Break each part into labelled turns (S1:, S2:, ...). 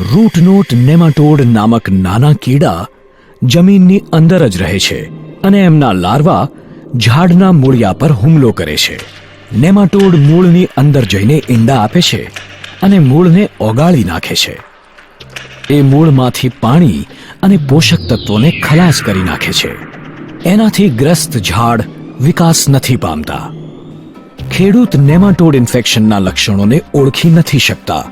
S1: રૂટનોટ નેમાટોડ નામક નાના કીડા જમીનની અંદર જ રહે છે અને એમના લાર્વા ઝાડના મૂળિયા પર હુમલો કરે છે. નેમાટોડ મૂળની અંદર જઈને ઈંડા આપે છે અને મૂળને ઓગાળી નાખે છે. એ મૂળમાંથી પાણી અને પોષક તત્વોને ખલાસ કરી નાખે છે. એનાથી ગ્રસ્ત ઝાડ વિકાસ નથી પામતા. ખેડૂત નેમાટોડ ઇન્ફેક્શનના લક્ષણોને ઓળખી નથી શકતા.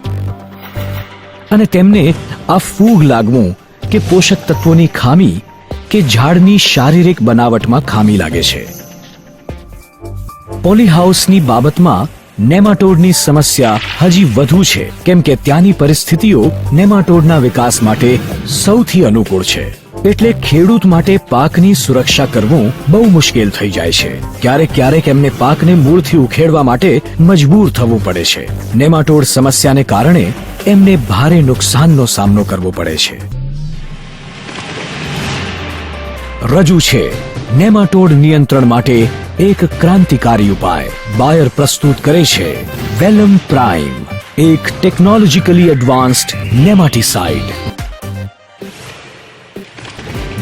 S1: અને તેમને આ ફૂગ લાગવું કે પોષક તત્વોની ખામી કે ઝાડની શારીરિક બનાવટમાં ખામી લાગે છે. પોલીહાઉસની બાબતમાં નેમાટોડની સમસ્યા હજી વધુ છે, કેમ કે ત્યાંની પરિસ્થિતિઓ નેમાટોડના વિકાસ માટે સૌથી અનુકૂળ છે. એટલે ખેડૂત માટે પાકની સુરક્ષા કરવું બહુ મુશ્કેલ થઈ જાય છે. ક્યારેક ક્યારેક એમને પાકને મૂળથી ઉખેડવા માટે મજબૂર થવું પડે છે. નેમાટોડ સમસ્યાને કારણે એમને ભારે નુકસાનનો સામનો કરવો પડે છે. રજૂ છે, નેમાટોડ નિયંત્રણ માટે એક ક્રાંતિકારી ઉપાય. બાયર પ્રસ્તુત કરે છે, વેલમ પ્રાઇમ, એક ટેકનોલોજીકલી એડવાન્સ્ડ નેમાટીસાઇડ.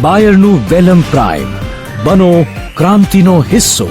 S1: બાયરનું વેલમ પ્રાઇમ, બનો ક્રાંતિનો હિસ્સો.